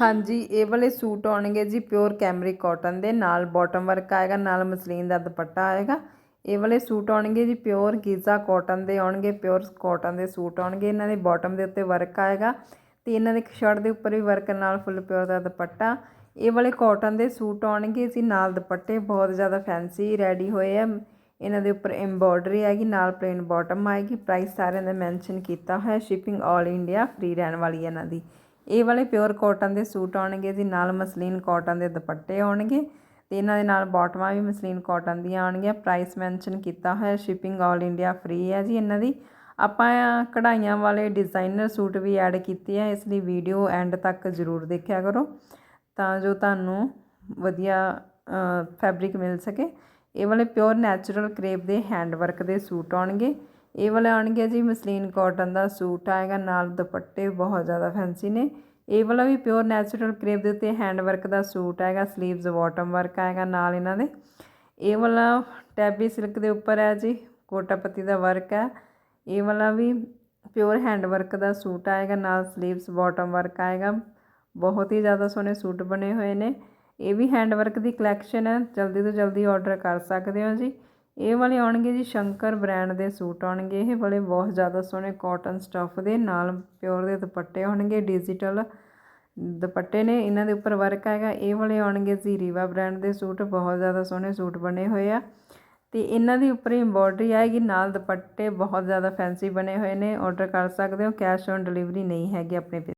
ਹਾਂਜੀ, ਇਹ ਵਾਲੇ ਸੂਟ ਆਉਣਗੇ ਜੀ ਪਿਓਰ ਕੈਮਰਿਕ ਕਾਟਨ ਦੇ, ਨਾਲ ਬਾਟਮ ਵਰਕ ਆਏਗਾ, ਨਾਲ ਮਸਲੀਨ ਦਾ ਦੁਪੱਟਾ ਆਏਗਾ। ਇਹ ਵਾਲੇ ਸੂਟ ਆਉਣਗੇ ਜੀ ਪਿਓਰ ਗੀਜ਼ਾ ਕਾਟਨ ਦੇ ਆਉਣਗੇ, ਪਿਓਰ ਕਾਟਨ ਦੇ ਸੂਟ ਆਉਣਗੇ। ਇਹਨਾਂ ਦੇ ਬਾਟਮ ਦੇ ਉੱਤੇ ਵਰਕ ਆਏਗਾ ਤੇ ਇਹਨਾਂ ਦੇ ਸ਼ਰਟ ਦੇ ਉੱਪਰ ਵੀ ਵਰਕ ਨਾਲ ਫੁੱਲ ਪਿਓਰ ਦਾ ਦੁਪੱਟਾ। ਇਹ ਵਾਲੇ ਕਾਟਨ ਦੇ ਸੂਟ ਆਉਣਗੇ ਜੀ, ਨਾਲ ਦੁਪੱਟੇ ਬਹੁਤ ਜ਼ਿਆਦਾ ਫੈਂਸੀ ਰੈਡੀ ਹੋਏ ਆ। ਇਹਨਾਂ ਦੇ ਉੱਪਰ ਐਮਬੋਡਰੀ ਆਏਗੀ, ਨਾਲ ਪਲੇਨ ਬਾਟਮ ਆਏਗੀ। ਪ੍ਰਾਈਸ ਸਾਰਿਆਂ ਦਾ ਮੈਂਸ਼ਨ ਕੀਤਾ ਹੋਇਆ ਸ਼ਿਪਿੰਗ 올 ਇੰਡੀਆ ਫ੍ਰੀ ਰਹਿਣ ਵਾਲੀ ਇਹਨਾਂ ਦੀ। ਇਹ ਵਾਲੇ ਪਿਓਰ ਕਾਟਨ ਦੇ ਸੂਟ ਆਉਣਗੇ ਜੀ ਨਾਲ ਮਸਲੀਨ ਕਾਟਨ ਦੇ ਦੁਪੱਟੇ ਆਉਣਗੇ ਤੇ ਇਹਨਾਂ ਦੇ ਨਾਲ ਬਾਟਮਾਂ ਵੀ ਮਸਲੀਨ ਕਾਟਨ ਦੀਆਂ ਆਉਣਗੀਆਂ। ਪ੍ਰਾਈਸ ਮੈਂਸ਼ਨ ਕੀਤਾ ਹੋਇਆ ਸ਼ਿਪਿੰਗ 올 ਇੰਡੀਆ ਫ੍ਰੀ ਹੈ ਜੀ ਇਹਨਾਂ ਦੀ। ਆਪਾਂ ਕਢਾਈਆਂ ਵਾਲੇ ਡਿਜ਼ਾਈਨਰ ਸੂਟ ਵੀ ਐਡ ਕੀਤੇ ਆ, ਇਸ ਲਈ ਵੀਡੀਓ ਐਂਡ ਤੱਕ ਜ਼ਰੂਰ ਦੇਖਿਆ ਕਰੋ। ਤਾਂ ਜੋ ਤੁਹਾਨੂੰ ਵਧੀਆ ਫੈਬਰਿਕ ਮਿਲ ਸਕੇ। ਇਹ ਵਾਲੇ ਪਿਓਰ ਨੈਚੁਰਲ ਕਰੇਪ ਦੇ ਹੈਂਡ ਵਰਕ ਦੇ ਸੂਟ ਆਉਣਗੇ। ਇਹ ਵਾਲਾ ਆਉਣਗੇ ਜੀ ਮਸਲੀਨ ਕਾਟਨ ਦਾ ਸੂਟ ਆਏਗਾ, ਨਾਲ ਦੁਪੱਟੇ ਬਹੁਤ ਜ਼ਿਆਦਾ ਫੈਂਸੀ ਨੇ। ਇਹ ਵਾਲਾ ਵੀ ਪਿਓਰ ਨੈਚੁਰਲ ਕਰੇਪ ਦੇ ਉੱਤੇ ਹੈਂਡ ਵਰਕ ਦਾ ਸੂਟ ਆਏਗਾ ਸਲੀਵਸ ਬਾਟਮ ਵਰਕ ਆਏਗਾ ਨਾਲ ਇਹਨਾਂ ਦੇ। ਇਹ ਵਾਲਾ ਟੈਬੀ ਸਿਲਕ ਦੇ ਉੱਪਰ ਹੈ ਜੀ, ਕੋਟਾਪਤੀ ਦਾ ਵਰਕ ਹੈ। ਇਹ ਵਾਲਾ ਵੀ ਪਿਓਰ ਹੈਂਡ ਵਰਕ ਦਾ ਸੂਟ ਆਏਗਾ, ਨਾਲ ਸਲੀਵਸ ਬਾਟਮ ਵਰਕ ਆਏਗਾ। ਬਹੁਤ ਹੀ ਜ਼ਿਆਦਾ ਸੋਹਣੇ ਸੂਟ ਬਣੇ ਹੋਏ ਨੇ। ਇਹ ਵੀ ਹੈਂਡ ਵਰਕ ਦੀ ਕਲੈਕਸ਼ਨ ਹੈ, ਜਲਦੀ ਤੋਂ ਜਲਦੀ ਆਰਡਰ ਕਰ ਸਕਦੇ ਹੋ ਜੀ। ਇਹ ਵਾਲੇ ਆਉਣਗੇ ਜੀ ਸ਼ੰਕਰ ਬ੍ਰਾਂਡ ਦੇ ਸੂਟ ਆਉਣਗੇ, ਇਹ ਵਾਲੇ ਬਹੁਤ ਜ਼ਿਆਦਾ ਸੋਹਣੇ ਕਾਟਨ ਸਟੱਫ ਦੇ, ਨਾਲ ਪਿਓਰ ਦੇ ਦੁਪੱਟੇ ਆਉਣਗੇ ਡਿਜੀਟਲ ਦੁਪੱਟੇ ਨੇ, ਇਹਨਾਂ ਦੇ ਉੱਪਰ ਵਰਕ ਆਏਗਾ ਇਹ ਵਾਲੇ ਆਉਣਗੇ ਜੀ ਰੀਵਾ ਬ੍ਰਾਂਡ ਦੇ ਸੂਟ, ਬਹੁਤ ਜ਼ਿਆਦਾ ਸੋਹਣੇ ਸੂਟ ਬਣੇ ਹੋਏ ਆ। ਤੇ ਇਹਨਾਂ ਦੀ ਉੱਪਰ ਐਮਬੋਡਰੀ ਆਏਗੀ, ਨਾਲ ਦੁਪੱਟੇ ਬਹੁਤ ਜ਼ਿਆਦਾ ਫੈਂਸੀ ਬਣੇ ਹੋਏ ਨੇ ਆਰਡਰ ਕਰ ਸਕਦੇ ਹੋ ਕੈਸ਼ ਔਨ ਡਿਲੀਵਰੀ ਨਹੀਂ ਹੈਗੀ ਆਪਣੇ